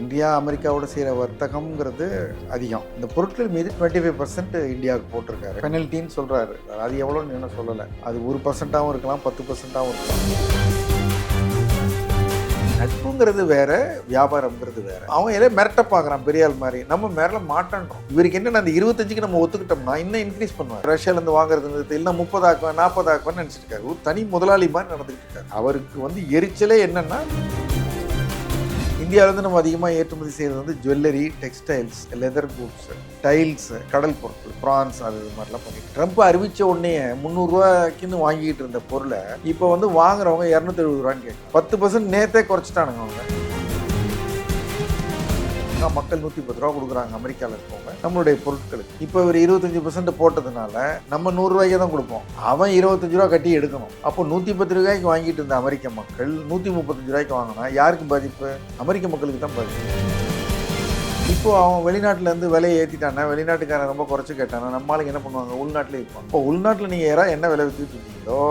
India அமெரிக்காவோட செய்கிற வர்த்தகம்ங்கிறது அதிகம். இந்த பொருட்கள் மீது டுவெண்ட்டி ஃபைவ் பர்சன்ட் இந்தியாவுக்கு போட்டிருக்காரு. பெனல்ட்டின்னு சொல்கிறாரு அது எவ்வளோன்னு என்ன சொல்லலை. அது ஒரு பர்சன்ட்டாகவும் இருக்கலாம் பத்து பர்சன்ட்டாகவும் இருக்கலாம். நட்புங்கிறது வேற வியாபாரம்ங்கிறது வேற. அவன் ஏதோ மிரட்ட பார்க்குறான் பெரியாள் மாதிரி. நம்ம மிரள மாட்டேன்றோம். இவருக்கு என்ன அந்த இருபத்தஞ்சுக்கு நம்ம ஒத்துக்கிட்டோம்னா இன்னும் இன்க்ரீஸ் பண்ணுவார். ரஷ்யாலேருந்து வாங்குறது நிறுத்து இல்லை முப்பதாக்குவேன் நாற்பதாக்குவேன் நினச்சிட்டு இருக்காரு. ஒரு தனி முதலாளி மாதிரி நடந்துகிட்டு இருக்காரு. அவருக்கு வந்து எரிச்சலே என்னன்னா இந்தியாவிலேருந்து நம்ம அதிகமாக ஏற்றுமதி செய்கிறது வந்து jewellery textiles leather goods tiles கடல் பொருட்கள் ப்ரான்ஸ் அது இது மாதிரிலாம் பண்ணிட்டு. ட்ரம்ப் அறிவித்த உடனே முந்நூறுரூவாய்க்குன்னு வாங்கிட்டு இருந்த பொருளை இப்போ வந்து வாங்குறவங்க இரநூத்தி எழுபது ரூபான்னு கேட்கும் பத்து பர்சன்ட் நேற்றே குறைச்சிட்டானுங்க அவங்க. அமெரிக்கா மக்கள் நூற்றி பத்து ரூபா கொடுக்குறாங்க அமெரிக்காவில் இருக்கவங்க. நம்மளுடைய பொருட்களுக்கு இப்போ ஒரு இருபத்தஞ்சி பர்சன்ட் போட்டதுனால நம்ம நூறுரூவாய்க்கு தான் கொடுப்போம். அவன் இருபத்தஞ்சு ரூபா கட்டி எடுக்கணும். அப்போ நூற்றி பத்து ரூபாய்க்கு வாங்கிட்டு இருந்த அமெரிக்க மக்கள் நூற்றி முப்பத்தஞ்சு ரூபாய்க்கு வாங்கினா யாருக்கு பாதிப்பு? அமெரிக்க மக்களுக்கு தான் பாதிப்பு. இப்போ அவன் வெளிநாட்டிலேருந்து விலையை ஏற்றிட்டானா வெளிநாட்டுக்காரன் ரொம்ப குறைச்சி கேட்டானா நம்மளுக்கு என்ன பண்ணுவாங்க? உள்நாட்டிலே விற்பாங்க இப்போ உள்நாட்டில் நீங்கள் யாராவது என்ன விலை விற்றுட்டு இருக்கீங்களோ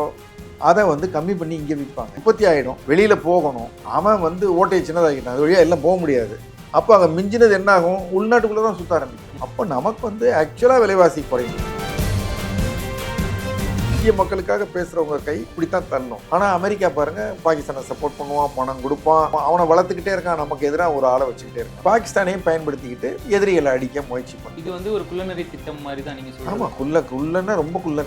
அதை வந்து கம்மி பண்ணி இங்கே விற்பாங்க உற்பத்தி ஆகிடும் வெளியில் போகணும். அவன் வந்து ஓட்டையை சின்னதாகிட்டான் அது வழியாக எல்லாம் போக முடியாது. அப்போ அங்கே மிஞ்சினது என்ன ஆகும் உள்நாட்டுக்குள்ளே தான் சுற்ற ஆரம்பிக்கும். அப்போ நமக்கு வந்து ஆக்சுவலாக விலைவாசி குறையும். இந்திய மக்களுக்காக பேசுகிறவங்க கை இப்படித்தான் தள்ளணும் ஆனால் அமெரிக்கா பாருங்க பாகிஸ்தானை சப்போர்ட் பண்ணுவான் பணம் கொடுப்பான் அவனை வளர்த்துக்கிட்டே இருக்கான் நமக்கு எதிராக ஒரு ஆளை வச்சுக்கிட்டே இருக்கான். பாகிஸ்தானையும் பயன்படுத்திக்கிட்டு எதிரிகளை அடிக்க முயற்சி பண்ணி. இது வந்து ஒரு குள்ளநெறி திட்டம் மாதிரி தான் நீங்க சொல்லுங்க ஆமாம் குள்ள குள்ளன்னா ரொம்ப குள்ள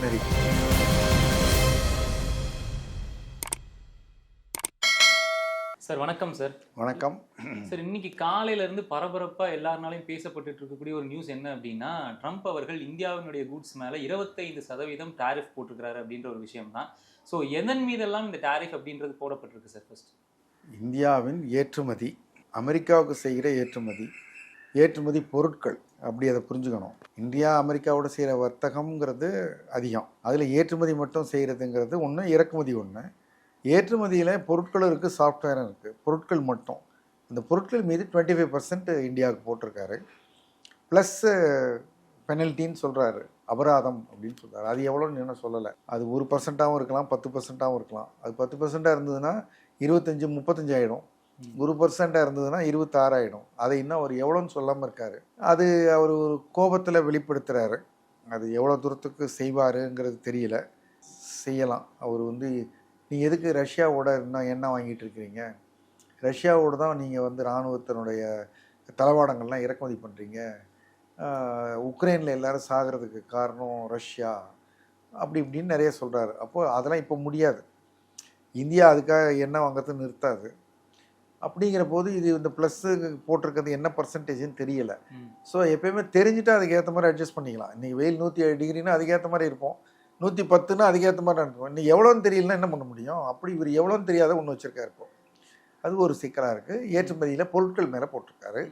சார் வணக்கம் சார். வணக்கம். சார் இன்னைக்கு காலையில இருந்து பரபரப்பா எல்லாருனாலையும் பேசப்பட்டுட்டு இருக்கக்கூடிய ஒரு நியூஸ் என்ன அப்படின்னா ட்ரம்ப் அவர்கள் இந்தியாவினுடைய கூட்ஸ் மேல இருபத்தைந்து சதவீதம் டாரிஃப் போட்டிருக்கிறாரு அப்படின்ற ஒரு விஷயம் தான் ஸோ எதன் மீதெல்லாம் இந்த டாரிஃப் அப்படின்றது போடப்பட்டிருக்கு சார் ஃபர்ஸ்ட் இந்தியாவின் ஏற்றுமதி அமெரிக்காவுக்கு செய்கிற ஏற்றுமதி ஏற்றுமதி பொருட்கள் அப்படி அதை புரிஞ்சுக்கணும். இந்தியா அமெரிக்காவோட செய்கிற வர்த்தகம்ங்கிறது அதிகம். அதில் ஏற்றுமதி மட்டும் செய்கிறதுங்கிறது ஒன்று இறக்குமதி ஒன்று ஏற்றுமதியில் பொருட்களும் இருக்குது சாஃப்ட்வேரும் இருக்குது பொருட்கள் மட்டும். இந்த பொருட்கள் மீது டுவெண்ட்டி ஃபைவ் பர்சன்ட் இந்தியாவுக்கு போட்டிருக்காரு. ப்ளஸ்ஸு பெனல்ட்டின்னு சொல்கிறாரு அபராதம் அப்படின்னு சொல்றாரு. அது எவ்வளோன்னு இன்னும் சொல்லலை. அது ஒரு பர்சன்ட்டாகவும் இருக்கலாம் பத்து பர்சன்ட்டாகவும் இருக்கலாம். அது பத்து பர்சன்ட்டாக இருந்ததுன்னா இருபத்தஞ்சி முப்பத்தஞ்சு ஆகிடும் ஒரு பர்சண்ட்டாக இருந்ததுன்னா இருபத்தாறு ஆகிடும் அதை இன்னும் அவர் எவ்வளோன்னு சொல்லாமல் இருக்காரு. அது அவர் ஒரு கோபத்தில் வெளிப்படுத்துகிறாரு அது எவ்வளோ தூரத்துக்கு செய்வாருங்கிறது தெரியல. செய்யலாம். அவர் வந்து நீங்கள் எதுக்கு ரஷ்யாவோட இன்னும் எண்ணெய் வாங்கிட்டு இருக்கிறீங்க ரஷ்யாவோட தான் நீங்கள் வந்து இராணுவத்தினுடைய தளவாடங்கள்லாம் இறக்குமதி பண்ணுறீங்க உக்ரைனில் எல்லாரும் சாகிறதுக்கு காரணம் ரஷ்யா. அப்படி இப்படின்னு நிறைய சொல்கிறாரு அப்போது அதெல்லாம் இப்போ முடியாது. இந்தியா அதுக்காக எண்ணெய் வாங்குறது நிறுத்தாது. அப்படிங்கிற போது இது இந்த ப்ளஸ்ஸு போட்டிருக்கிறது என்ன பர்சன்டேஜ்னு தெரியல. ஸோ எப்பயுமே தெரிஞ்சுட்டா அதுக்கேற்ற மாதிரி அட்ஜஸ்ட் பண்ணிக்கலாம். இன்றைக்கி வெயில் நூற்றி ஏழு டிகிரினா அதுக்கேற்ற மாதிரி இருப்போம். நூற்றி பத்துனா அதுக்கேற்ற மாதிரி இருக்கும் இன்னைக்கு எவ்வளோன்னு தெரியலனா என்ன பண்ண முடியும்? அப்படி இவர் எவ்வளோன்னு தெரியாத ஒன்று வச்சுருக்காரு இப்போ. அது ஒரு சிக்கலாக இருக்குது ஏற்றுமதியில் பொருட்கள் மேலே போட்டிருக்காரு.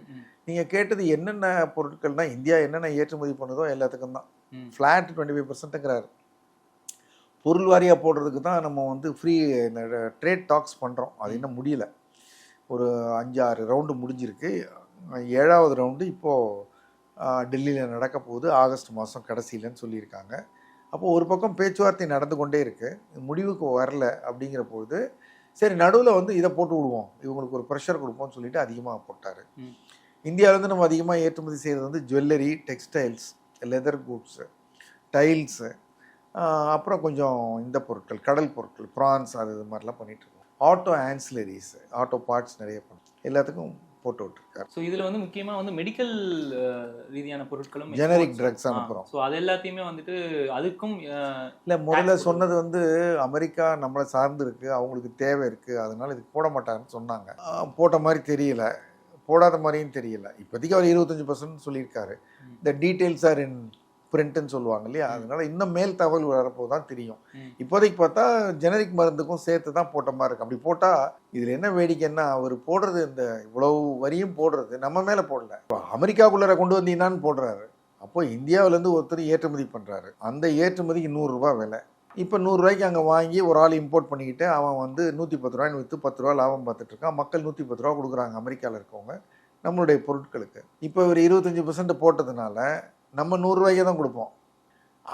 நீங்கள் கேட்டது என்னென்ன பொருட்கள்னா இந்தியா என்னென்ன ஏற்றுமதி பண்ணுதோ எல்லாத்துக்கும் தான். ஃப்ளாட் டுவெண்ட்டி ஃபைவ் பர்சன்ட்டுங்கிறாரு பொருள் வாரியாக போடுறதுக்கு தான் நம்ம வந்து ஃப்ரீ ட்ரேட் டாக்ஸ் பண்ணுறோம் அது இன்னும் முடியல. ஒரு அஞ்சு ஆறு ரவுண்டு முடிஞ்சிருக்கு. ஏழாவது ரவுண்டு இப்போது டெல்லியில் நடக்க போகுது. ஆகஸ்ட் மாதம் கடைசியிலன்னு சொல்லியிருக்காங்க. அப்போது ஒரு பக்கம் பேச்சுவார்த்தை நடந்து கொண்டே இருக்குது முடிவுக்கு வரல அப்படிங்கிற பொழுது சரி நடுவில் வந்து இதை போட்டு விடுவோம். இவங்களுக்கு ஒரு ப்ரெஷர் கொடுப்போம்னு சொல்லிட்டு அதிகமாக போட்டார். இந்தியாவிலேருந்து நம்ம அதிகமாக ஏற்றுமதி செய்கிறது வந்து jewellery textiles leather goods tiles அப்புறம் கொஞ்சம் இந்த பொருட்கள் கடல் பொருட்கள் ப்ரான்ஸ் அது இது மாதிரிலாம் பண்ணிட்டு இருக்கோம். ஆட்டோ ஆன்சிலரிஸ் ஆட்டோ பார்ட்ஸ் நிறைய பண்ணுறோம் எல்லாத்துக்கும் போட்டு விட்டுருக்காரு ஸோ இதுல வந்து முக்கியமா வந்து மெடிக்கல் ரீதியான பொருட்களும் Generic drugs அனுப்புறோம். ஸோ அது எல்லாத்தையுமே வந்துட்டு அதுக்கும் இல்லை முதல்ல சொன்னது வந்து அமெரிக்கா நம்மளை சார்ந்து இருக்கு அவங்களுக்கு தேவை இருக்கு அதனால இதுக்கு போட மாட்டாங்கன்னு சொன்னாங்க. போட்ட மாதிரி தெரியல. போடாத மாதிரியும் தெரியல. இப்போதைக்கு அவர் இருபத்தஞ்சு பர்சன்ட் சொல்லியிருக்காரு. இந்த டீட்டெயில்ஸ் ஆர் இன் பிரிண்ட்னு சொல்லுவாங்க இல்லையா அதனால இன்னும் மேல் தகவல் வரப்போ தான் தெரியும். இப்போதைக்கு பார்த்தா ஜெனரிக் மருந்துக்கும் சேர்த்து தான் போட்ட மாதிரி இருக்கு. அப்படி போட்டால் இதில் என்ன வேடிக்கைன்னா அவர் போடுறது இந்த இவ்வளவு வரியும் போடுறது நம்ம மேலே போடல. இப்போ அமெரிக்காக்குள்ளார கொண்டு வந்தீங்கன்னான்னு போடுறாரு. அப்போ இந்தியாவிலேருந்து ஒருத்தர் ஏற்றுமதி பண்ணுறாரு அந்த ஏற்றுமதிக்கு நூறுரூவா விலை. இப்போ நூறுரூவாய்க்கு அங்கே வாங்கி ஒரு ஆள் இம்போர்ட் பண்ணிக்கிட்டு அவன் வந்து நூற்றி பத்து ரூபாய்னு விற்று பத்து ரூபா லாபம் பார்த்துட்டு இருக்கான். மக்கள் நூற்றி பத்து ரூபா கொடுக்குறாங்க அமெரிக்காவில் இருக்கவங்க நம்மளுடைய பொருட்களுக்கு. இப்போ ஒரு இருபத்தஞ்சி பர்சன்ட் போட்டதுனால நம்ம நூறுரூவாய்க்கே தான் கொடுப்போம்.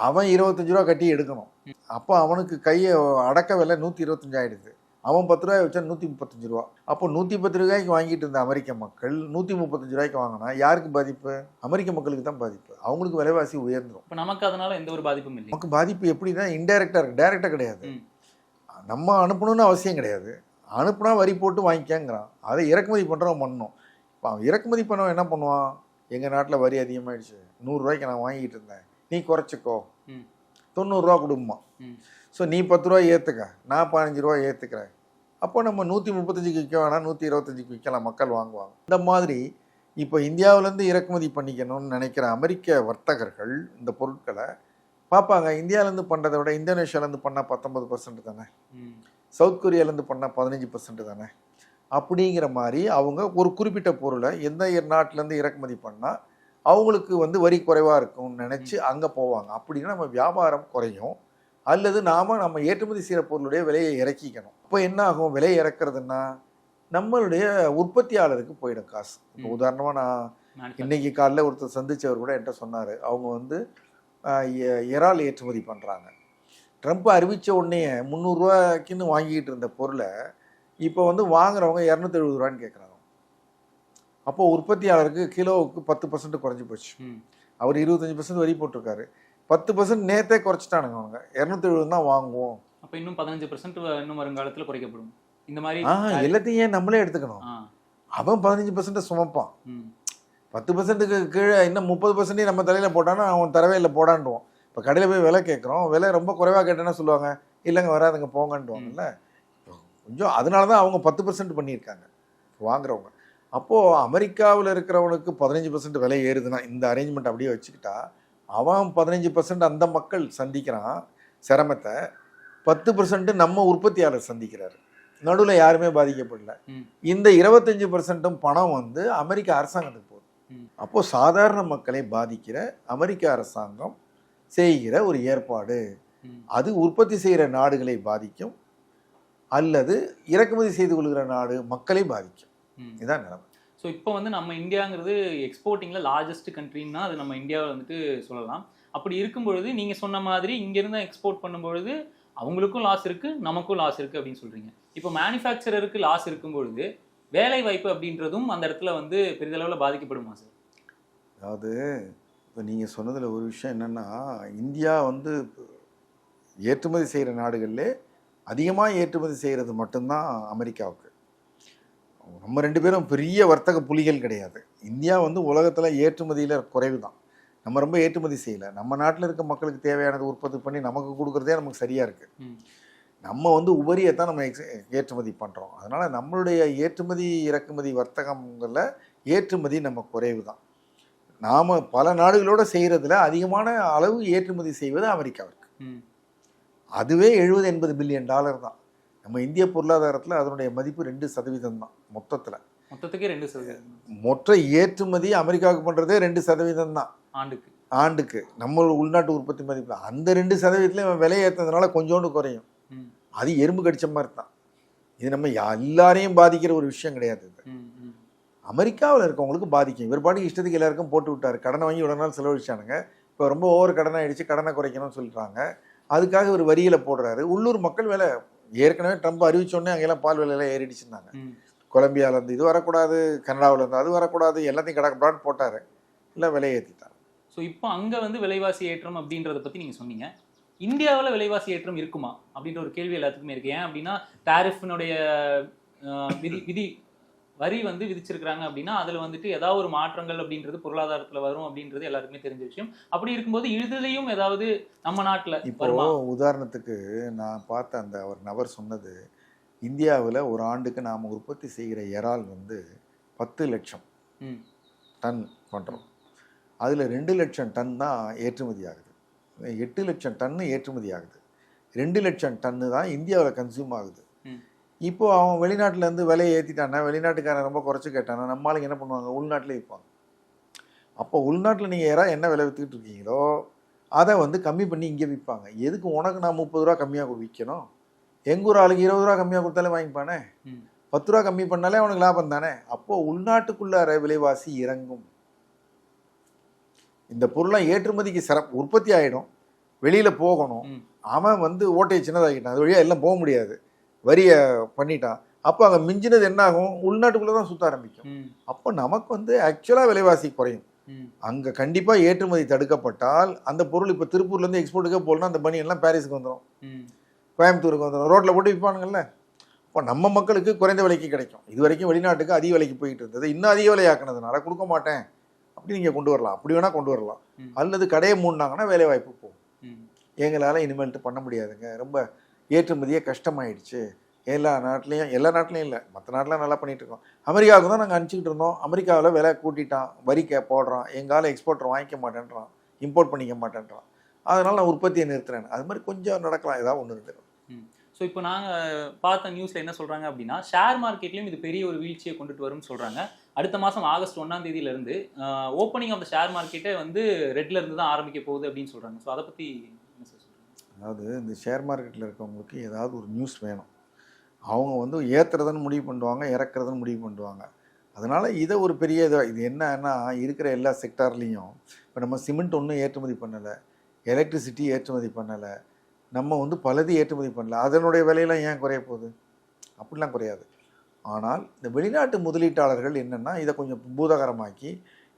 அவன் இருபத்தஞ்சு ரூபா கட்டி எடுக்கணும். அப்போ அவனுக்கு கையை அடக்க விலை நூற்றி இருபத்தஞ்சு ஆயிடுது. அவன் பத்து ரூபாய் வச்சா நூற்றி முப்பத்தஞ்சு ரூபா. அப்போ நூற்றி பத்து ரூபாய்க்கு வாங்கிட்டு இருந்த அமெரிக்க மக்கள் நூற்றி முப்பத்தஞ்சு ரூபாய்க்கு வாங்கினா யாருக்கு பாதிப்பு? அமெரிக்க மக்களுக்கு தான் பாதிப்பு. அவங்களுக்கு விலைவாசி உயர்ந்துடும் இப்போ நமக்கு அதனால எந்த ஒரு பாதிப்பும் இல்லை. நமக்கு பாதிப்பு எப்படின்னா இன்டைரக்டாக இருக்கு. டைரெக்டாக கிடையாது. நம்ம அனுப்பணும்னு அவசியம் கிடையாது. அனுப்புனா வரி போட்டு வாங்கிக்கங்கிறான். அதை இறக்குமதி பண்ணுறவன் பண்ணணும். இப்போ அவன் இறக்குமதி பண்ணவன் என்ன பண்ணுவான்? எங்கள் நாட்டில் வரி அதிகமாகிடுச்சு நூறுரூவாய்க்கு நான் வாங்கிட்டு இருந்தேன். நீ குறைச்சிக்கோ. தொண்ணூறுரூவா கொடுமா. ஸோ நீ பத்து ரூபா ஏற்றுக்க நான் பதினஞ்சு ரூபா ஏற்றுக்கிறேன் அப்போ நம்ம நூற்றி முப்பத்தஞ்சுக்கு விற்க வேணாம் நூற்றி இருபத்தஞ்சுக்கு விற்கலாம். மக்கள் வாங்குவாங்க. இந்த மாதிரி இப்போ இந்தியாவிலேருந்து இறக்குமதி பண்ணிக்கணும்னு நினைக்கிற அமெரிக்க வர்த்தகர்கள் இந்த பொருட்களை பார்ப்பாங்க. இந்தியாவிலேருந்து பண்ணுறதை விட இந்தோனேஷியாவிலேருந்து பண்ணால் பத்தொன்பது பர்சன்ட் தானே. சவுத் கொரியாலேருந்து பண்ணால் பதினஞ்சு பர்சன்ட் தானே? அப்படிங்கிற மாதிரி அவங்க ஒரு குறிப்பிட்ட பொருளை எந்த நாட்டிலேருந்து இறக்குமதி பண்ணால் அவங்களுக்கு வந்து வரி குறைவாக இருக்கும்னு நினச்சி அங்கே போவாங்க. அப்படின்னா நம்ம வியாபாரம் குறையும். அல்லது நாம் நம்ம ஏற்றுமதி செய்கிற பொருளுடைய விலையை இறக்கிக்கணும். இப்போ என்ன ஆகும்? விலை இறக்குறதுன்னா நம்மளுடைய உற்பத்தியாளருக்கு போயிடும் காசு. இப்போ. உதாரணமாக நான். இன்னைக்கு காலைல ஒருத்தர் சந்திச்சவர் கூட என்கிட்ட சொன்னார். அவங்க வந்து இறால் ஏற்றுமதி பண்ணுறாங்க ட்ரம்ப் அறிவித்த உடனே முந்நூறுரூவாய்க்குன்னு வாங்கிட்டு இருந்த பொருளை இப்போ வந்து வாங்குறவங்க இரநூத்தி எழுபது ரூபான்னு கேட்குறாங்க அப்போ உற்பத்தியாளருக்கு கிலோவுக்கு பத்து பர்சன்ட் குறைஞ்சி போச்சு. அவர் இருபத்தஞ்சி பர்சன்ட் வரி போட்டிருக்காரு. பத்து பர்சன்ட் நேத்தே குறைச்சிட்டானுங்க அவங்க. இரநூத்தி எழுபது தான் வாங்குவோம். அப்ப இன்னும் பதினஞ்சு பர்சன்ட் இன்னும் வருங்காலத்துல குறைக்கப்படும். இந்த மாதிரி ஆ எல்லாத்தையும் ஏன் நம்மளே எடுத்துக்கணும்? அவன் பதினஞ்சு பர்சன்ட் சுமப்பான். பத்து பர்சன்ட்டுக்கு கீழே இன்னும் முப்பது பர்சன்டே நம்ம தலையில் போட்டானா அவன் தரவே இல்லை போடான்டுவோம் இப்போ கடையில் போய் விலை கேட்குறோம். விலை ரொம்ப குறைவாக கேட்டேன்னா சொல்லுவாங்க இல்லைங்க வராதுங்க போங்கன்ட்டுவாங்கல்ல கொஞ்சம் அதனால தான் அவங்க பத்து பர்சன்ட் பண்ணியிருக்காங்க வாங்குறவங்க. அப்போது அமெரிக்காவில் இருக்கிறவனுக்கு பதினஞ்சு பர்சன்ட் விலை ஏறுதுன்னா இந்த அரேஞ்ச்மெண்ட் அப்படியே வச்சுக்கிட்டா அவன் பதினஞ்சு பர்சன்ட் அந்த மக்கள் சந்திக்கிறான் சிரமத்தை பத்து பர்சன்ட் நம்ம உற்பத்தியாளர் சந்திக்கிறாரு நடுவில் யாருமே பாதிக்கப்படல. இந்த இருபத்தஞ்சு பர்சன்ட்டும் பணம் வந்து அமெரிக்க அரசாங்கத்துக்கு போகுது ம். அப்போ சாதாரண மக்களை பாதிக்கிற அமெரிக்க அரசாங்கம் செய்கிற ஒரு ஏற்பாடு. அது உற்பத்தி செய்கிற நாடுகளை பாதிக்கும் அல்லது இறக்குமதி செய்து கொள்கிற நாடு மக்களை பாதிக்கும். இதுதான் நிலைமை. ஸோ இப்போ வந்து நம்ம இந்தியாங்கிறது எக்ஸ்போர்ட்டிங்ல லார்ஜஸ்ட் கண்ட்ரின்னா அது நம்ம இந்தியாவில் வந்துட்டு சொல்லலாம். அப்படி இருக்கும் பொழுது நீங்க சொன்ன மாதிரி இங்கிருந்து எக்ஸ்போர்ட் பண்ணும்பொழுது அவங்களுக்கும் லாஸ் இருக்கு நமக்கும் லாஸ் இருக்கு அப்படின்னு சொல்றீங்க. இப்போ மேனுஃபேக்சரருக்கு லாஸ் இருக்கும் பொழுது வேலை வாய்ப்பு அப்படின்றதும் அந்த இடத்துல வந்து பெரிதளவில் பாதிக்கப்படுமா சார் அதாவது இப்போ நீங்கள் சொன்னதில் ஒரு விஷயம் என்னென்னா இந்தியா வந்து ஏற்றுமதி செய்கிற நாடுகளிலே அதிகமாக ஏற்றுமதி செய்கிறது மட்டும்தான் அமெரிக்காவுக்கு. நம்ம ரெண்டு பேரும் பெரிய வர்த்தக புலிகள் கிடையாது. இந்தியா வந்து உலகத்தில் ஏற்றுமதியில் குறைவு தான் நம்ம ரொம்ப ஏற்றுமதி செய்யலை. நம்ம நாட்டில் இருக்க மக்களுக்கு தேவையானது உற்பத்தி பண்ணி நமக்கு கொடுக்குறதே நமக்கு சரியாக இருக்குது. நம்ம வந்து உபரியை தான் நம்ம எக்ஸ் ஏற்றுமதி பண்ணுறோம் அதனால் நம்மளுடைய ஏற்றுமதி இறக்குமதி வர்த்தகங்களில் ஏற்றுமதி நம்ம குறைவு தான் நாம் பல நாடுகளோடு செய்கிறதுல அதிகமான அளவு ஏற்றுமதி செய்வது அமெரிக்காவிற்கு. அதுவே எழுபது எண்பது பில்லியன் டாலர் தான். நம்ம இந்திய பொருளாதாரத்தில் அதனுடைய மதிப்பு ரெண்டு சதவீதம் தான் மொத்தத்தில். மொத்தத்துக்கே ரெண்டு சதவீதம். மொத்த ஏற்றுமதி அமெரிக்காவுக்கு பண்ணுறதே ரெண்டு சதவீதம் தான். ஆண்டுக்கு. ஆண்டுக்கு. நம்ம உள்நாட்டு உற்பத்தி மதிப்பு. அந்த ரெண்டு சதவீதத்தில் இவன் விலை ஏற்றதுனால கொஞ்சோண்டு குறையும். அது எறும்பு கடிச்ச மாதிரி தான். இது நம்ம எல்லாரையும் பாதிக்கிற ஒரு விஷயம் கிடையாது இது. அமெரிக்காவில் இருக்கவங்களுக்கு பாதிக்கும். இவர் பாட்டுக்கு இஷ்டத்துக்கு எல்லாருக்கும் போட்டு விட்டார். கடனை வாங்கி இவ்வளோ நாள் செலவழிச்சானுங்க. இப்போ ரொம்ப ஓவர் கடனை ஆயிடுச்சு கடனை குறைக்கணும்னு சொல்லிட்டாங்க அதுக்காக ஒரு வரியில போடுறாரு. உள்ளூர் மக்கள் விலை ஏற்கனவே ட்ரம்ப் அறிவிச்சோடனே அங்கெல்லாம் பால் விலையெல்லாம் ஏறிடுச்சுருந்தாங்க. கொலம்பியாவிலேருந்து இது வரக்கூடாது கனடாவிலேருந்து அது வரக்கூடாது எல்லாத்தையும் கடக்கப்படான்னு போட்டார். இல்லை விலையை ஏற்றிட்டார் ஸோ இப்போ அங்க வந்து விலைவாசி ஏற்றம் அப்படின்றத பத்தி நீங்க சொன்னீங்க. இந்தியாவில் விலைவாசி ஏற்றம் இருக்குமா? அப்படின்ற ஒரு கேள்வி எல்லாத்துக்குமே இருக்கு. ஏன் அப்படின்னா டாரிஃபினுடைய விதி விதி வரி வந்து விதிச்சிருக்கிறாங்க அப்படின்னா அதுல வந்துட்டு ஏதாவது ஒரு மாற்றங்கள் அப்படின்றது பொருளாதாரத்துல வரும் அப்படின்றது எல்லாருக்குமே தெரிஞ்ச விஷயம். அப்படி இருக்கும்போது இதுலயும் ஏதாவது நம்ம நாட்டுல இப்போ உதாரணத்துக்கு நான் பார்த்த அந்த அவர் நபர் சொன்னது இந்தியாவில் ஒரு ஆண்டுக்கு நாம் உற்பத்தி செய்கிற இறால் வந்து பத்து லட்சம். டன் பண்ணுறோம் அதில் ரெண்டு லட்சம் டன் தான் ஏற்றுமதி ஆகுது. எட்டு லட்சம் டன்னு ஏற்றுமதி ஆகுது. ரெண்டு லட்சம் டன்னு தான் இந்தியாவில் கன்சியூம் ஆகுது. இப்போ அவன் வெளிநாட்டிலேருந்து விலையை ஏற்றிட்டானா வெளிநாட்டுக்காரன் ரொம்ப குறைச்சி கேட்டானா நம்ம ஆளுங்க என்ன பண்ணுவாங்க? உள்நாட்டிலே விற்பாங்க அப்போ உள்நாட்டில் நீங்கள் யாராவது என்ன விலை விற்றுக்கிட்டு இருக்கீங்களோ அதை வந்து கம்மி பண்ணி இங்கே விற்பாங்க எதுக்கு உனக்கு நான் முப்பது ரூபா கம்மியாக விற்கணும் எங்கள் ஊர் ஆளுக்கு இருபது ரூபா கம்மியாக கொடுத்தாலே வாங்கிப்பானே. பத்து ரூபா கம்மி பண்ணாலே அவனுக்கு லாபம் தானே? அப்போ உள்நாட்டுக்குள்ளார விலைவாசி இறங்கும். இந்த பொருளை ஏற்றுமதிக்கு சிறப்பு உற்பத்தி ஆகிடும் வெளியில் போகணும். அவன் வந்து ஓட்டையை சின்னதாகிட்டான் அது வழியாக எல்லாம் போக முடியாது. வரியை பண்ணிட்டான். அப்போ அங்கே மிஞ்சினது என்ன ஆகும் உள்நாட்டுக்குள்ளே தான் சுற்ற ஆரம்பிக்கும் அப்போ நமக்கு வந்து ஆக்சுவலாக விலைவாசி குறையும். அங்கே கண்டிப்பாக ஏற்றுமதி தடுக்கப்பட்டால் அந்த பொருள் இப்போ திருப்பூர்லேருந்து எக்ஸ்போர்ட்டுக்கே போகலன்னா அந்த பனியெல்லாம் பாரிஸுக்கு வந்துடும் கோயம்புத்தூருக்கு வந்துடும் ரோட்டில் போட்டு விற்பானுங்கல்ல இப்போ நம்ம மக்களுக்கு குறைந்த விலைக்கு கிடைக்கும். இது வரைக்கும் வெளிநாட்டுக்கு அதிக விலைக்கு போயிட்டு இருந்தது. இன்னும் அதிக விலையாக்குனதுனால கொடுக்க மாட்டேன். அப்படி நீங்கள் கொண்டு வரலாம். அப்படி வேணால் கொண்டு வரலாம். அல்லது கடையை மூடினாங்கன்னா வேலை வாய்ப்பு போகும். எங்களால் இனிமேல்ட்டு பண்ண முடியாதுங்க. ரொம்ப ஏற்றுமதியே கஷ்டமாயிடுச்சு. எல்லா நாட்டிலையும் எல்லா நாட்டிலையும் இல்லை. மற்ற நாட்டில் நல்லா பண்ணிகிட்டு இருக்கோம் அமெரிக்காவுக்கு தான் நாங்கள் அனுப்பிச்சிக்கிட்டு இருந்தோம். அமெரிக்காவில் விலை கூட்டிட்டான். வரிக்க போடுறான். எங்கால எக்ஸ்போர்ட்டர் வாங்கிக்க மாட்டேன்றான். இம்போர்ட் பண்ணிக்க மாட்டேன்றான். அதனால் நான் உற்பத்தியை நிறுத்துறேன். அது மாதிரி கொஞ்சம் நடக்கலாம். ஏதாவது ஒன்று இருந்து ஸோ இப்போ நாங்கள் பார்த்த நியூஸில் என்ன சொல்கிறாங்க அப்படின்னா ஷேர் மார்க்கெட்லேயும் இது பெரிய ஒரு வீழ்ச்சியை கொண்டுட்டு வரும்னு சொல்கிறாங்க அடுத்த மாதம் ஆகஸ்ட் ஒன்றாம் தேதியிலேருந்து ஓப்பனிங் ஆஃப் த ஷேர் மார்க்கெட்டே வந்து ரெட்லேருந்து தான் ஆரம்பிக்க போகுது அப்படின்னு சொல்கிறாங்க ஸோ அதை பற்றி அதாவது இந்த ஷேர் மார்க்கெட்டில் இருக்கவங்களுக்கு ஏதாவது ஒரு நியூஸ் வேணும். அவங்க வந்து ஏற்றுறதுன்னு முடிவு பண்ணுவாங்க இறக்குறதுன்னு முடிவு பண்ணுவாங்க. அதனால் இதை ஒரு பெரிய இது இது என்னன்னா இருக்கிற எல்லா செக்டார்லேயும் இப்போ நம்ம சிமெண்ட் ஒன்றும் ஏற்றுமதி பண்ணலை எலக்ட்ரிசிட்டி ஏற்றுமதி பண்ணலை நம்ம வந்து பலது ஏற்றுமதி பண்ணல அதனுடைய விலையெல்லாம் ஏன் குறைய போகுது? அப்படிலாம் குறையாது. ஆனால் இந்த வெளிநாட்டு முதலீட்டாளர்கள் என்னென்னா இதை கொஞ்சம் பூதகரமாக்கி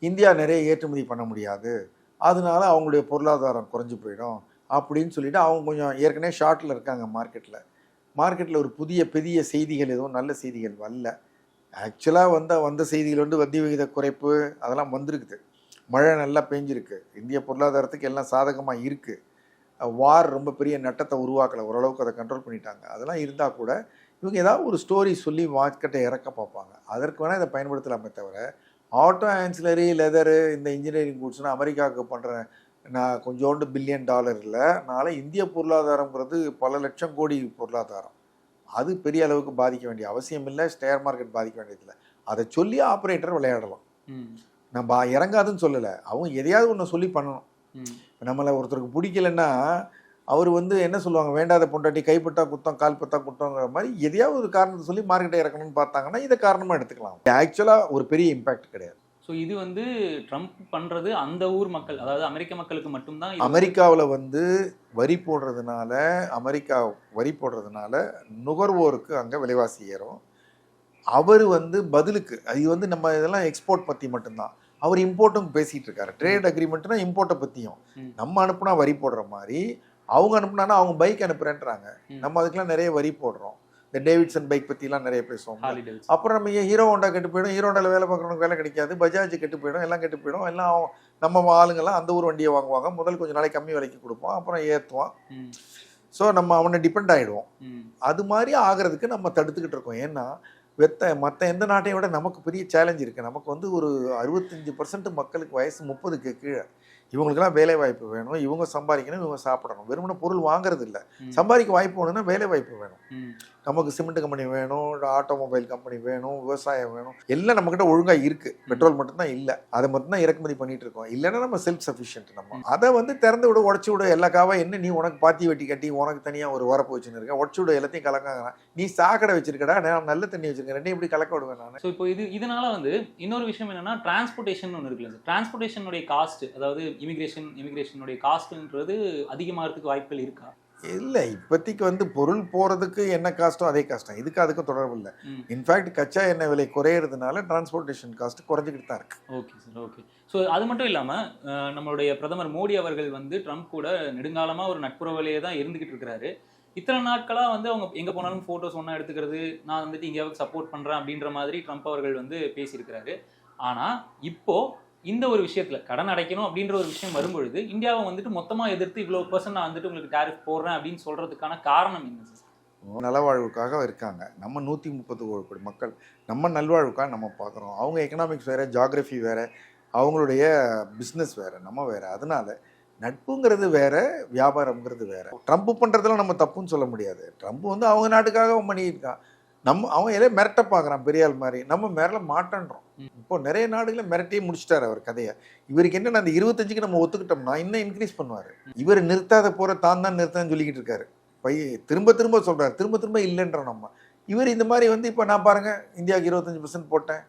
இந்தியா நிறைய ஏற்றுமதி பண்ண முடியாது. அதனால அவங்களுடைய பொருளாதாரம் குறைஞ்சி போயிடும். அப்படின்னு சொல்லிட்டு அவங்க கொஞ்சம் ஏற்கனவே ஷார்ட்டில் இருக்காங்க மார்க்கெட்டில் மார்க்கெட்டில் ஒரு புதிய பெரிய செய்திகள் எதுவும் நல்ல செய்திகள் வரல. ஆக்சுவலாக வந்த வந்த செய்திகள் வந்து வட்டி விகித குறைப்பு அதெல்லாம் வந்திருக்குது. மழை நல்லா பெஞ்சிருக்கு. இந்திய பொருளாதாரத்துக்கு எல்லாம் சாதகமாக இருக்குது வார் ரொம்ப பெரிய நட்டத்தை உருவாக்கலை. ஓரளவுக்கு அதை கண்ட்ரோல் பண்ணிட்டாங்க. அதெல்லாம் இருந்தால் கூட இவங்க ஏதாவது ஒரு ஸ்டோரி சொல்லி மார்க்கெட்டை இறக்க பார்ப்பாங்க. அதற்கு வேணால் இதை பயன்படுத்தலாமே தவிர ஆட்டோ ஆன்சிலரி லெதரு இந்த இன்ஜினியரிங் கூட்ஸ்னால் அமெரிக்காவுக்கு பண்ணுற நான் கொஞ்சோண்டு பில்லியன் டாலரில் நாளை இந்திய பொருளாதாரங்கிறது பல லட்சம் கோடி பொருளாதாரம். அது பெரிய அளவுக்கு பாதிக்க வேண்டிய அவசியம் இல்லை ஷேர் மார்க்கெட் பாதிக்க வேண்டியதில்லை அதை சொல்லி ஆப்ரேட்டர் விளையாடலாம். ம். நம்ம இறங்காதுன்னு சொல்லலை. அவங்க எதையாவது ஒன்று சொல்லி பண்ணணும். நம்மளை ஒருத்தருக்கு பிடிக்கலன்னா அவர் வந்து என்ன சொல்லுவாங்க? வேண்டாத பொண்டாட்டி கைப்பட்டா குத்தம் கால் பத்தா குத்தங்கிற மாதிரி எதையாவது ஒரு காரணத்தை சொல்லி மார்க்கெட்டை இறக்கணும்னு பார்த்தாங்கன்னா இதை காரணமாக எடுத்துக்கலாம். ஆக்சுவலாக ஒரு பெரிய இம்பேக்ட் கிடையாது. ஸோ இது வந்து ட்ரம்ப் பண்ணுறது அந்த ஊர் மக்கள் அதாவது அமெரிக்க மக்களுக்கு மட்டும்தான் அமெரிக்காவில் வந்து வரி போடுறதுனால அமெரிக்கா வரி போடுறதுனால நுகர்வோருக்கு அங்கே விலைவாசி ஏறும். அவர் வந்து பதிலுக்கு அது வந்து நம்ம இதெல்லாம் எக்ஸ்போர்ட் பற்றி மட்டும்தான். அவர் இம்போர்ட்டும் பேசிகிட்டு இருக்காரு. ட்ரேட் அக்ரிமெண்ட்னா இம்போர்ட்டை பற்றியும். நம்ம அனுப்புனா வரி போடுற மாதிரி அவங்க அனுப்புனானா அவங்க பைக் அனுப்புறேன்றாங்க. ம். நம்ம அதுக்கெல்லாம் நிறைய வரி போடுறோம். இந்த டேவிட்சன் பைக் பற்றிலாம் நிறைய பேசுவோம். அப்புறம் நம்ம ஏன் ஹீரோ ஹோண்டா கெட்டு போயிடும். ஹீரோ ஹோண்டாவில் வேலை பார்க்குறவனுக்கு வேலை கிடைக்காது. பஜாஜ் கெட்டு போயிடும். எல்லாம் கெட்டு போயிடும். எல்லாம் நம்ம ஆளுங்கெல்லாம் அந்த ஊர் வண்டியை வாங்குவாங்க. முதல் கொஞ்சம் நாளைக்கு கம்மி விலைக்கு கொடுப்போம் அப்புறம் ஏற்றுவான். ஸோ நம்ம அவனை டிபெண்ட் ஆகிடுவோம் அது மாதிரி ஆகிறதுக்கு நம்ம தடுத்துக்கிட்டு இருக்கோம். ஏன்னா வெத்த மற்ற எந்த நாட்டையும் விட நமக்கு பெரிய சேலஞ்ச் இருக்குது நமக்கு வந்து ஒரு அறுபத்தஞ்சு பர்சன்ட் மக்களுக்கு வயசு முப்பதுக்கு கீழே. இவங்களுக்கெல்லாம் வேலை வாய்ப்பு வேணும். இவங்க சம்பாதிக்கணும் இவங்க சாப்பிடணும். வெறுமனே பொருள் வாங்குறது இல்லை. சம்பாதிக்க வாய்ப்பு வேணும்னா வேலை வாய்ப்பு வேணும் நமக்கு சிமெண்ட் கம்பெனி வேணும் ஆட்டோமொபைல் கம்பெனி வேணும் விவசாயம் வேணும். எல்லாம் நம்மக்கிட்ட ஒழுங்காக இருக்குது பெட்ரோல் மட்டும்தான் இல்லை. அதை மட்டும்தான் இறக்குமதி பண்ணிட்டு இருக்கோம் இல்லைன்னா நம்ம செல்ஃப் சஃபிஷியன்ட் நம்ம. அதை வந்து திறந்து விட உடச்சி விட எல்லா காவா என்ன நீ உனக்கு பாத்தி வெட்டி கட்டி உனக்கு தனியாக ஒரு உரப்பு வச்சுன்னு இருக்கேன் உடச்சி விட எல்லாத்தையும் கலக்காங்க நீ சாக்கடை வச்சிருக்கடா நான் நல்ல தண்ணி வச்சிருக்கேன் ரெண்டையும் இப்படி கலக்க விடுவேன் நான். ஸோ இப்போ இது இதனால வந்து இன்னொரு விஷயம் என்னன்னா டிரான்ஸ்போர்ட்டேஷன் ஒன்று இருக்குல்ல சார் டிரான்ஸ்போர்ட்டேஷனுடைய காஸ்ட் அதாவது இமிகிரேஷன் இமிகிரேஷனுடைய காஸ்ட்ன்றது அதிகமாகிறதுக்கு வாய்ப்புகள் இருக்கா? இல்லை இப்போதைக்கு வந்து பொருள் போகிறதுக்கு என்ன காஸ்ட்டோ அதே காஸ்ட்டம் இதுக்கு அதுக்கும் தொடர்பு இல்லை. இன்ஃபேக்ட் கச்சா எண்ணெய் விலை குறையிறதுனால டிரான்ஸ்போர்ட்டேஷன் காஸ்ட் குறைஞ்சிக்கிட்டு தான் இருக்கு. ஓகே சார் ஓகே ஸோ அது மட்டும் இல்லாமல் நம்மளுடைய பிரதமர் மோடி அவர்கள் வந்து ட்ரம்ப் கூட நெடுங்காலமாக ஒரு நட்புறவிலேயே தான் இருந்துகிட்டு இருக்கிறாரு. இத்தனை நாட்களாக வந்து அவங்க எங்கே போனாலும் ஃபோட்டோஸ் ஒன்றா எடுத்துக்கிறது நான் வந்துட்டு இந்தியாவுக்கு சப்போர்ட் பண்ணுறேன் அப்படின்ற மாதிரி ட்ரம்ப் அவர்கள் வந்து பேசியிருக்கிறாரு. ஆனால் இப்போ இந்த ஒரு விஷயத்தில் கடன் அடைக்கணும் அப்படின்ற ஒரு விஷயம் வரும்பொழுது இந்தியாவை வந்துட்டு மொத்தமாக எதிர்த்து இவ்வளோ பர்சன்ட் நான் வந்துட்டு உங்களுக்கு டேரிஃப் போடுறேன் அப்படின்னு சொல்கிறதுக்கான காரணம் என்ன சார் நலவாழ்வுக்காக இருக்காங்க. நம்ம நூற்றி முப்பது கோடி மக்கள் நம்ம நல்வாழ்வுக்காக நம்ம பார்க்குறோம். அவங்க எக்கனாமிக்ஸ் வேறு ஜாகிரஃபி வேறு அவங்களுடைய பிஸ்னஸ் வேறு நம்ம வேறு. அதனால நட்புங்கிறது வேற வியாபாரம்ங்கிறது வேற. ட்ரம்ப் பண்ணுறதுல நம்ம தப்புன்னு சொல்ல முடியாது. ட்ரம்ப் வந்து அவங்க நாட்டுக்காக அவன் பண்ணியிருக்கான். நம்ம அவன் எல்லாம் மிரட்ட பார்க்குறான் பெரியாள் மாதிரி. நம்ம மிரள மாட்டேன்றோம். இப்போ நிறைய நாடுகளை மிரட்டியே முடிச்சிட்டாரு அவர் கதையை. இவருக்கு என்னன்னா அந்த இருபத்தஞ்சுக்கு நம்ம ஒத்துக்கிட்டோம்னா இன்னும் இன்க்ரீஸ் பண்ணுவார். இவர் நிறுத்தாத போகிற தான் தான் நிறுத்தான்னு சொல்லிக்கிட்டு இருக்காரு. பை திரும்ப திரும்ப சொல்றாரு. திரும்ப திரும்ப இல்லைன்றோம் நம்ம. இவர் இந்த மாதிரி வந்து இப்போ நான் பாருங்க இந்தியாவுக்கு இருபத்தஞ்சு பர்சன்ட் போட்டேன்.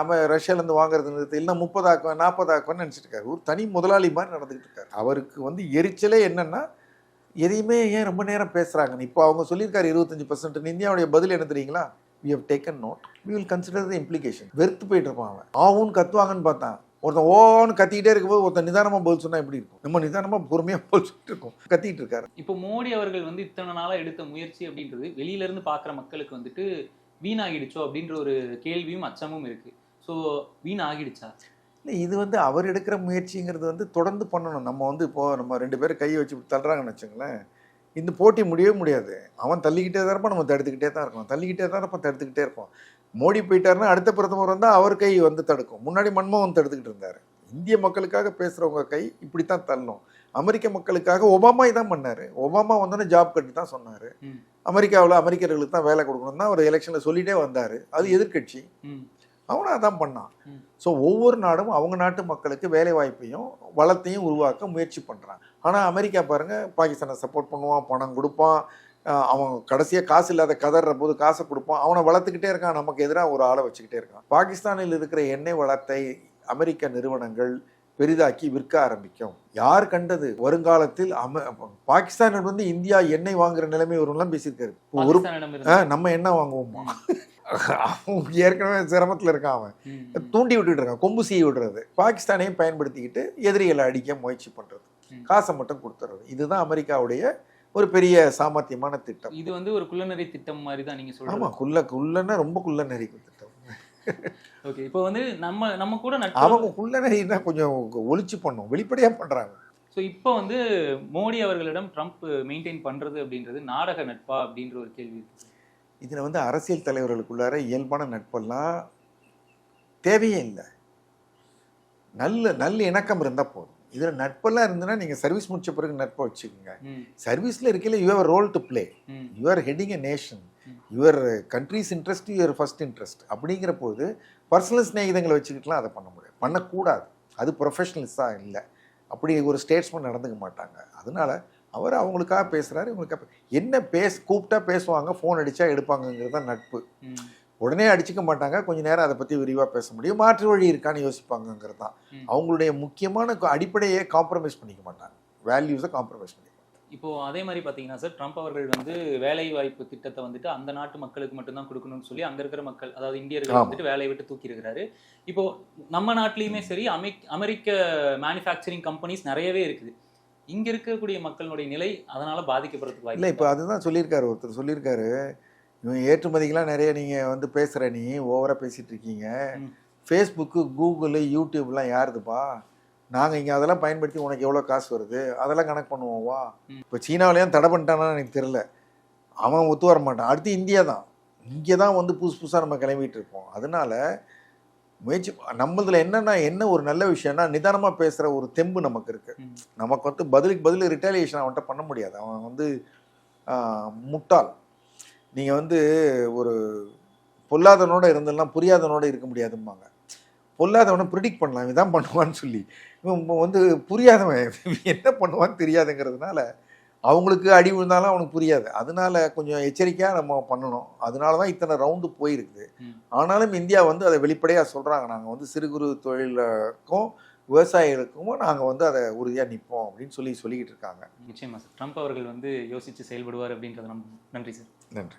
அம ரஷ்யாலேருந்து வாங்குறது நிறுத்து இல்லை முப்பதாக்குவேன் நாற்பதாக்குவேன்னு நினச்சிட்டு இருக்காரு. ஒரு தனி முதலாளி மாதிரி நடந்துக்கிட்டு இருக்காரு. அவருக்கு வந்து எரிச்சலே என்னன்னா எதையுமே ஏன் ரொம்ப நேரம் பேசுகிறாங்க இப்போ அவங்க சொல்லியிருக்காரு இருபத்தஞ்சு பர்சன்ட் இந்தியாவுடைய பதில் என்ன தெரியுங்களா? We have taken note we will consider the implication வெறுத்து போயிட்டு இருப்பான் அவன். ஆவுன்னு கத்துவாங்கன்னு பார்த்தான். ஒருத்தன் ஓன்னு கத்திக்கிட்டே இருக்கும்போது ஒருத்தன் நிதானமாக பதில் சொன்னால் எப்படி இருக்கும்? நம்ம நிதானமாக பொறுமையாக பதில் சொல்லிட்டு இருக்கோம். கத்திட்டு இருக்காரு. இப்போ மோடி அவர்கள் வந்து இத்தனை நாளாக எடுத்த முயற்சி அப்படின்றது வெளியிலேருந்து பார்க்குற மக்களுக்கு வந்துட்டு வீணாகிடுச்சோ அப்படின்ற ஒரு கேள்வியும் அச்சமும் இருக்குது ஸோ வீணாகிடுச்சா? இல்லை இது வந்து அவர் எடுக்கிற முயற்சிங்கிறது வந்து தொடர்ந்து பண்ணணும். நம்ம வந்து இப்போ நம்ம ரெண்டு பேரும் கையை வச்சு தள்ளுறாங்கன்னு வச்சுங்களேன் இந்த போட்டி முடியவே முடியாது. அவன் தள்ளிக்கிட்டே தான் இருப்பான் நம்ம தடுத்துக்கிட்டே தான் இருக்கணும். தள்ளிக்கிட்டே தான் இருப்பான் தடுத்துக்கிட்டே இருப்போம் மோடி போயிட்டாருன்னா அடுத்த பிரதமர் வந்தால் அவர் கை வந்து தடுக்கும். முன்னாடி மன்மோகன் தடுத்துக்கிட்டு இருந்தார். இந்திய மக்களுக்காக பேசுகிறவங்க கை இப்படி தான் தள்ளும் அமெரிக்க மக்களுக்காக ஒபாமா இதான் பண்ணார். ஒபாமா வந்தோடனே ஜாப் கட்டு தான் சொன்னார். அமெரிக்காவில் அமெரிக்கர்களுக்கு தான் வேலை கொடுக்கணும் தான் அவர் எலெக்ஷனில் சொல்லிட்டே வந்தார். அது எதிர்க்கட்சி. ம். அவனும் அதான் பண்ணான். ஸோ ஒவ்வொரு நாடும் அவங்க நாட்டு மக்களுக்கு வேலை வாய்ப்பையும் வளத்தையும் உருவாக்க முயற்சி பண்ணுறான் ஆனால் அமெரிக்கா பாருங்க பாகிஸ்தானை சப்போர்ட் பண்ணுவான் பணம் கொடுப்பான் அவன் கடைசியாக காசு இல்லாத கதற போது காசை கொடுப்பான் அவனை வளர்த்துக்கிட்டே இருக்கான் நமக்கு எதிராக ஒரு ஆளை வச்சுக்கிட்டே இருக்கான். பாகிஸ்தானில் இருக்கிற எண்ணெய் வளத்தை அமெரிக்க நிறுவனங்கள் பெரிதாக்கி விற்க ஆரம்பிக்கும். யார் கண்டது? வருங்காலத்தில் அம பாகிஸ்தான் வந்து இந்தியா எண்ணெய் வாங்குற நிலைமை வரும்லாம் பேசியிருக்காரு. ஒரு பாகிஸ்தானிடம் நம்ம என்ன வாங்குவோமா? அவன் ஏற்கனவே சிரமத்தில் இருக்கான் அவன். தூண்டி விட்டுட்டு இருக்கான் கொம்பு சீவி விடுறது. பாகிஸ்தானையும் பயன்படுத்திக்கிட்டு எதிரிகளை அடிக்க முயற்சி பண்றது. ம். காசை மட்டும் கொடுத்துறது. இதுதான் அமெரிக்காவுடைய ஒரு பெரிய சாமர்த்தியமான திட்டம். இது வந்து ஒரு குள்ளநெறி திட்டம் மாதிரி தான் நீங்க ஆமா சொல்றீங்க குள்ள குள்ளன்னா ரொம்ப குள்ள நெறிக்கு திட்டம். ஓகே இப்போ வந்து நம்ம நம்ம கூட அவங்க குள்ள நெறினா கொஞ்சம் ஒளிச்சு பண்ணும் வெளிப்படையா பண்றாங்க. ஸோ இப்போ வந்து மோடி அவர்களிடம் ட்ரம்ப் மெயின்டைன் பண்றது அப்படின்றது நாடக நட்பா அப்படின்ற ஒரு கேள்வி இருக்கு. இதுல வந்து அரசியல் தலைவர்களுக்குள்ளார இயல்பான நட்பெல்லாம் தேவையே இல்லை. நல்ல நல்ல இணக்கம் இருந்தா போதும். இதுல நட்பெல்லாம் இருந்ததுன்னா நீங்க சர்வீஸ் முடிச்ச பிறகு நட்பை வச்சுக்கோங்க. சர்வீஸ்ல இருக்கையில your role to play your heading a nation. Your country's interest your first interest அப்படிங்கிற போது பர்சனல் ஸ்நேகிதங்களை வச்சுக்கிட்டுலாம் அதை பண்ண முடியாது. பண்ணக்கூடாது. அது ப்ரொஃபஷனல்ஸாக இல்லை. அப்படி ஒரு ஸ்டேட்ஸ்மேன் நடந்துக்க மாட்டாங்க. அதனால அவர் அவங்களுக்காக பேசுகிறாரு இவங்களுக்காக என்ன பேச கூப்பிட்டா பேசுவாங்க ஃபோன் அடித்தா எடுப்பாங்கங்கிறது தான் நட்பு. உடனே அடிச்சுக்க மாட்டாங்க கொஞ்ச நேரம் அதை பற்றி விரிவாக பேச முடியும் மாற்று வழி இருக்கான்னு யோசிப்பாங்கங்கிறது தான். அவங்களுடைய முக்கியமான அடிப்படையே காம்ப்ரமைஸ் பண்ணிக்க மாட்டாங்க. வேல்யூஸை காம்ப்ரமைஸ் பண்ணிக்க மாட்டாங்க. இப்போ அதே மாதிரி பாத்தீங்கன்னா சார் ட்ரம்ப் அவர்கள் வந்து வேலை வாய்ப்பு திட்டத்தை வந்துட்டு அந்த நாட்டு மக்களுக்கு மட்டும்தான் கொடுக்கணும்னு சொல்லி அங்க இருக்கிற மக்கள் அதாவது இந்தியர்கள். வந்துட்டு வேலையை விட்டு தூக்கி இருக்கிறாரு. இப்போ நம்ம நாட்டிலயுமே சரி அமெரிக்க மேனுஃபேக்சரிங் கம்பெனிஸ் நிறையவே இருக்குது. இங்க இருக்கக்கூடிய மக்களுடைய நிலை அதனால பாதிக்கப்படுறதுக்கு இல்லை இப்போ அதுதான் சொல்லியிருக்காரு ஒருத்தர் சொல்லியிருக்காரு. இவன் ஏற்றுமதிக்கெலாம் நிறைய நீங்கள் வந்து பேசுகிற நீ ஓவராக பேசிகிட்டு இருக்கீங்க. ஃபேஸ்புக்கு கூகுளு யூடியூப்லாம் யாருதுப்பா? நாங்கள் இங்கே அதெல்லாம் பயன்படுத்தி உனக்கு எவ்வளோ காசு வருது? அதெல்லாம் கணக்கு பண்ணுவோம் வா. இப்போ சீனாவிலையும் தடை பண்ணிட்டானான்னு எனக்கு தெரில அவன் ஒத்து வர மாட்டான். அடுத்து இந்தியா தான் இங்கே தான் வந்து புதுசு புதுசாக நம்ம கிளம்பிட்டு இருப்போம் அதனால முயற்சி நம்மளதுல என்னன்னா என்ன ஒரு நல்ல விஷயம்னா நிதானமாக பேசுகிற ஒரு தெம்பு நமக்கு இருக்குது ம். நமக்கு வந்து பதிலுக்கு பதில் ரிட்டாலியேஷன் அவன்கிட்ட பண்ண முடியாது. அவன் வந்து முட்டாள். நீங்கள் வந்து ஒரு பொல்லாதவனோட இருந்தெல்லாம் புரியாதவனோட இருக்க முடியாதும்பாங்க. பொல்லாதவனை ப்ரிடிக்ட் பண்ணலாம். இதான் பண்ணுவான்னு சொல்லி. இவன் வந்து புரியாதவன். என்ன பண்ணுவான்னு தெரியாதுங்கிறதுனால அவங்களுக்கு அடி விழுந்தாலும் அவனுக்கு புரியாது. அதனால கொஞ்சம் எச்சரிக்கையாக நம்ம பண்ணணும். அதனால தான் இத்தனை ரவுண்டு போயிருக்குது. ஆனாலும் இந்தியா வந்து அதை வெளிப்படையாக சொல்கிறாங்க நாங்கள் வந்து சிறு குறு தொழிலுக்கும் விவசாயிகளுக்கும் நாங்கள் வந்து அதை உறுதியாக நிற்போம் அப்படின்னு சொல்லி சொல்லிக்கிட்டு இருக்காங்க. நிச்சயமா சார். ட்ரம்ப் அவர்கள் வந்து யோசிச்சு செயல்படுவார் அப்படின்றது நம்ம நன்றி சார். நன்றி.